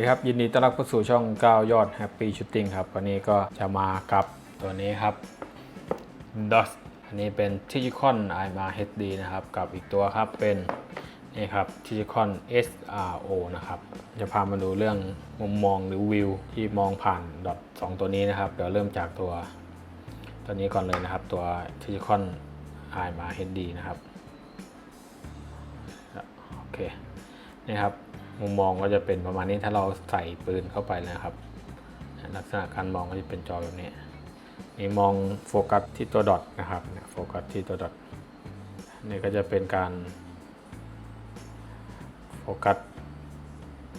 ดีครับ ยินดีต้อนรับเข้าสู่ช่อง 9 ยอด Happy Shooting ครับ วันนี้ก็จะมากับตัวนี้ครับ DOS อันนี้เป็น t i g i c o n IMR HD นะครับ กับอีกตัวครับเป็นนี่ครับ t i g i c o n SRO นะครับ จะพามาดูเรื่องมุมมองหรือวิวที่มองผ่านดอทสองตัวนี้นะครับ เดี๋ยวเริ่มจากตัวตัวนี้ก่อนเลยนะครับ ตัว t i g i c o n IMR HD นะครับ โอเคนี่ครับ มุมมองก็จะเป็นประมาณนี้ถ้าเราใส่ปืนเข้าไปนะครับ ลักษณะการมองก็จะเป็นจอแบบนี้นี่มองโฟกัสที่ตัวดอทนะครับเนี่ยโฟกัสที่ตัวดอทนี่ก็จะเป็นการโฟกัส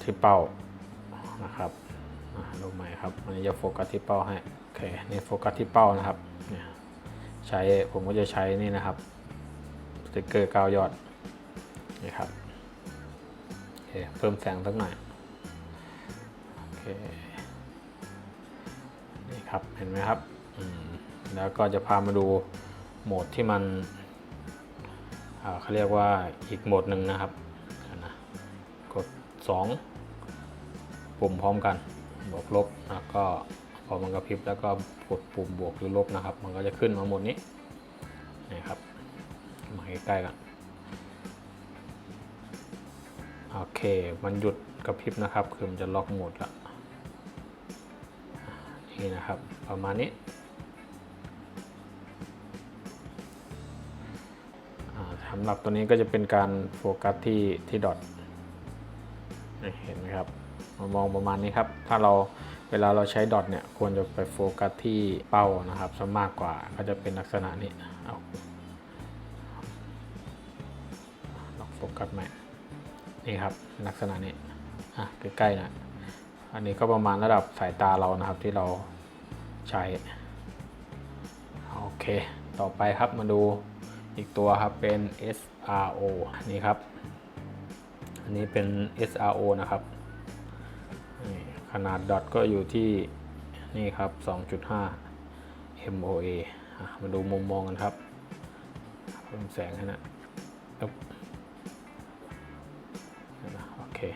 ที่เป้านะครับอะดูใหม่ครับอันนี้จะโฟกัสที่เป้าให้โอเคนี่โฟกัสที่เป้านะครับเนี่ยใช้ผมก็จะใช้นี่นะครับสติกเกอร์9ยอดนี่ครับ เคเพิ่มแสงสักหน่อยโอเคนี่ครับเห็นไหมครับแล้วก็จะพามาดูโหมดที่มันเขาเรียกว่าอีกโหมดหนึ่งนะครับนะกด 2 ปุ่มพร้อมกันบวกลบแล้วก็พอมันกระพริบแล้วก็กดปุ่มบวกหรือลบนะครับ มันก็จะขึ้นมาโหมดนี้นี่ครับมาใกล้ๆกัน โอเค มันหยุดกระพริบนะครับ คือมันจะล็อกโหมดละนี่นะครับ ประมาณนี้สำหรับตัวนี้ก็จะเป็นการโฟกัสที่ที่ดอทเห็นไหมครับมามองประมาณนี้ครับ ถ้าเราเวลาเราใช้ดอทเนี่ยควรจะไปโฟกัสที่เป้านะครับซะมากกว่าก็จะเป็นลักษณะนี้เอาล็อกโฟกัสใหม่ นี่ครับลักษณะนี้อะใกล้ๆนะอันนี้ก็ประมาณระดับสายตาเรานะครับที่เราใช้โอเค ต่อไปครับมาดูอีกตัวครับเป็น SRO นี่ครับ อันนี้เป็น SRO นะครับขนาดดอทก็อยู่ที่นี่ครับ 2.5 MOA มาดูมุมมองกันครับเพิ่มแสงให้นะ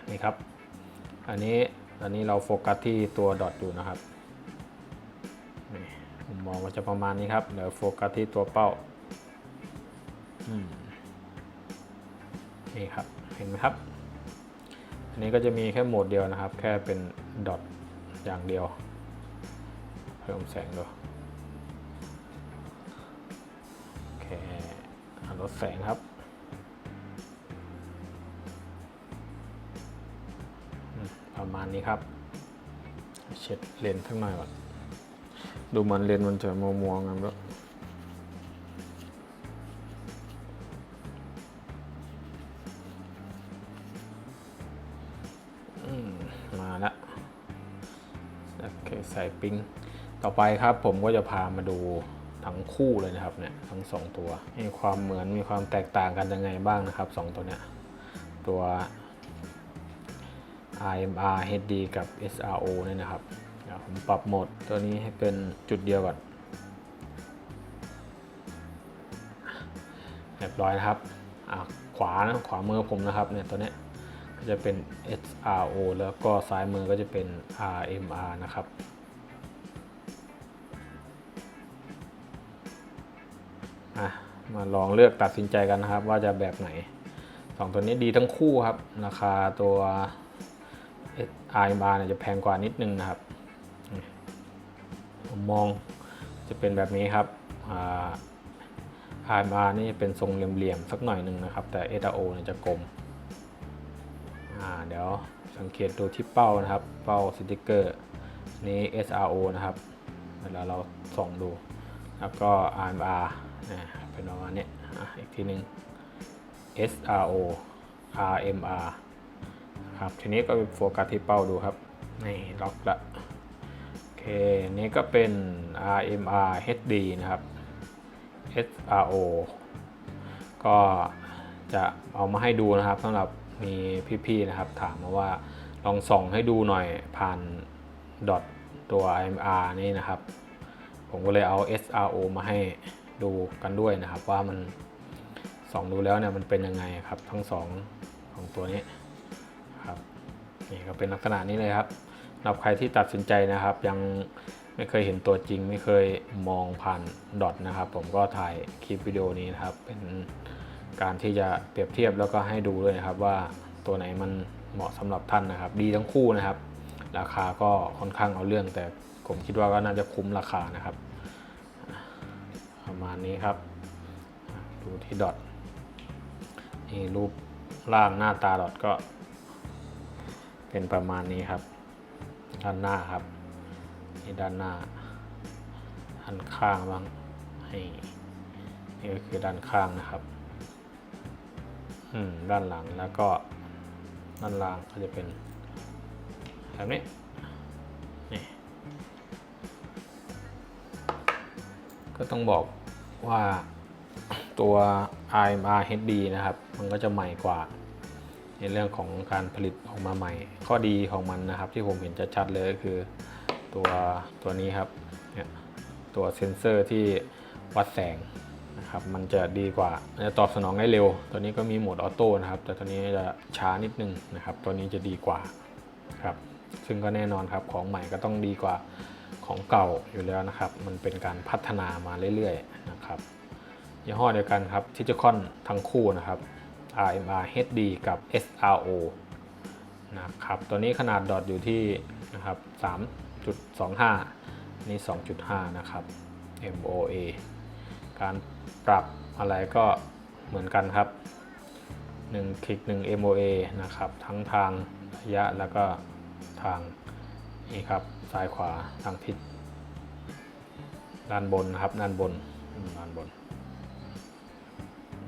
นี่ครับ อันนี้อันนี้เราโฟกัสที่ตัวดอทอยู่นะครับนี่ผมมองว่าจะประมาณนี้ครับ เดี๋ยวโฟกัสที่ตัวเป้านี่ครับ เห็นไหมครับ อันนี้ก็จะมีแค่โหมดเดียวนะครับ แค่เป็นดอทอย่างเดียว เพิ่มแสงด้วยโอเคอะลดแสงครับ ประมาณนี้ครับ เช็ดเลนส์ทั้งหน่อยก่อนดูเหมันเลนมันจะมัวมัวๆกันแล้วยมาแล้วโอเคใส่ปิ้ง ต่อไปครับผมก็จะพามาดูทั้งคู่เลยนะครับเนี่ยทั้งสองตัว มีความเหมือนมีความแตกต่างกันยังไงบ้างนะครับสองตัวเนี้ยตัว IMR HD กับ SRO เนี่ยนะครับเดี๋ยวผมปรับโหมดตัวนี้ให้เป็นจุดเดียวก่อนเรียบร้อยนะครับขวานะขวามือผมนะครับเนี่ยตัวนี้ก็จะเป็น SRO แล้วก็ซ้ายมือก็จะเป็น RMR นะครับมาลองเลือกตัดสินใจกันนะครับว่าจะแบบไหนสองตัวนี้ดีทั้งคู่ครับ ราคาตัว i บาร์เนี่ยจะแพงกว่านิดนึงนะครับผมมองจะเป็นแบบนี้ครับ i บาร์นี่เป็นทรงเหลี่ยมๆสักหน่อยหนึ่งนะครับ แต่ SRO เนี่ยจะกลมเดี๋ยวสังเกตดูที่เป้านะครับ เป้าสติกเกอร์นี้ SRO นะครับเวลาเราส่องดู แล้วก็ RMR นะเป็นประมาณนี้อีกทีหนึ่ง SRO RMR ครับทีนี้ก็โฟกัสที่เป้าดูครับนี่ล็อกละโอเคนี่ก็เป็น RMR HD นะครับ SRO ก็จะเอามาให้ดูนะครับสำหรับมีพี่ๆนะครับ ถามมาว่าลองส่องให้ดูหน่อยผ่านดอทตัว IMR นี่นะครับ ผมก็เลยเอา SRO มาให้ดูกันด้วยนะครับ ว่ามันส่องดูแล้วเนี่ยมันเป็นยังไงครับ ทั้งสองของตัวนี้ นี่ก็เป็นลักษณะนี้เลยครับสำหรับใครที่ตัดสินใจนะครับ ยังไม่เคยเห็นตัวจริง ไม่เคยมองผ่านดอทนะครับ ผมก็ถ่ายคลิปวิดีโอนี้นะครับ เป็นการที่จะเปรียบเทียบแล้วก็ให้ดูด้วยนะครับว่าตัวไหนมันเหมาะสำหรับท่านนะครับ ดีทั้งคู่นะครับ ราคาก็ค่อนข้างเอาเรื่อง แต่ผมคิดว่าก็น่าจะคุ้มราคานะครับ ประมาณนี้ครับ ดูที่ดอทนี่รูปร่างหน้าตาดอทก็ เป็นประมาณนี้ครับ ด้านหน้าครับนี่ด้านหน้าด้านข้างบ้างให้นี่ก็คือด้านข้างนะครับอืมด้านหลังแล้วก็ด้านล่างก็จะเป็นแบบนี้นี่ก็ต้องบอกว่าตัว IMR HD นะครับ มันก็จะใหม่กว่า ในเรื่องของการผลิตออกมาใหม่ ข้อดีของมันนะครับ ที่ผมเห็นชัดๆเลยก็คือตัวตัวนี้ครับเนี่ยตัวเซ็นเซอร์ที่วัดแสงนะครับมันจะดีกว่าจะตอบสนองได้เร็ว ตัวนี้ก็มีโหมดออโต้นะครับ แต่ตัวนี้จะช้านิดนึงนะครับ ตัวนี้จะดีกว่าครับซึ่งก็แน่นอนครับของใหม่ก็ต้องดีกว่าของเก่าอยู่แล้วนะครับ มันเป็นการพัฒนามาเรื่อยๆนะครับยี่ห้อเดียวกันครับทิจคอนทั้งคู่นะครับ RMR HD กับ SRO นะครับ ตัวนี้ขนาดดอทอยู่ที่นะครับ3.25 นี่ 2.5 นะครับ MOA การปรับอะไรก็เหมือนกันครับ 1 คลิก 1 MOA นะครับ ทั้งทางระยะแล้วก็ทางนี่ครับ ซ้ายขวาทางทิศด้านบนนะครับ ด้านบนด้านบน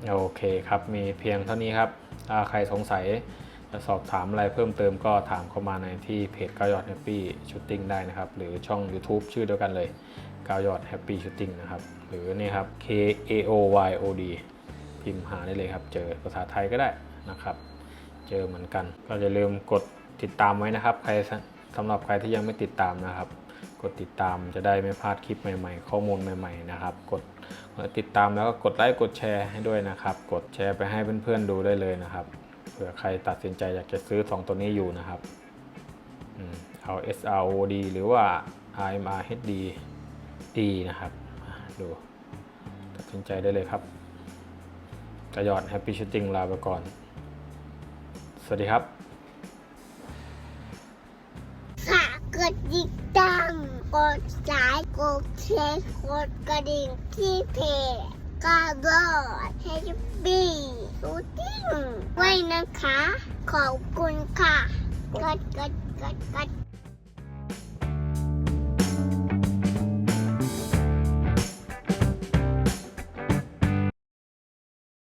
โอเคครับ มีเพียงเท่านี้ครับถ้าใครสงสัยจะสอบถามอะไรเพิ่มเติมก็ถามเข้ามาในที่เพจก้ายอดแฮปปี้ชูตติ้งได้นะครับ หรือช่อง YouTube ชื่อเดียวกันเลยก้ายอดแฮปปี้ชูตติ้งนะครับ หรือนี่ครับ K A O Y O D พิมพ์หาได้เลยครับ เจอภาษาไทยก็ได้นะครับ เจอเหมือนกัน ก็อย่าลืมกดติดตามไว้นะครับ ใครสำหรับใครที่ยังไม่ติดตามนะครับ กดติดตามจะได้ไม่พลาดคลิปใหม่ ๆ ข้อมูลใหม่ ๆ นะครับ กด ติดตามแล้วก็กดไลค์กดแชร์ให้ด้วยนะครับ กดแชร์ไปให้เพื่อนๆดูได้เลยนะครับ เผื่อใครตัดสินใจอยากจะซื้อ 2 ตัวนี้อยู่นะครับอเอา SROD หรือว่า RMR HD ดีนะครับ ดูตัดสินใจได้เลยครับกระยอด Happy Shooting ลาไปก่อน สวัสดีครับฝากกดติดตาม กดไลค์กดเชร์กดกระดิ่งที่เพจกาโดดเฮปปี้รูติ้งไว้นะคะ ขอบคุณค่ะ กดกดกดกด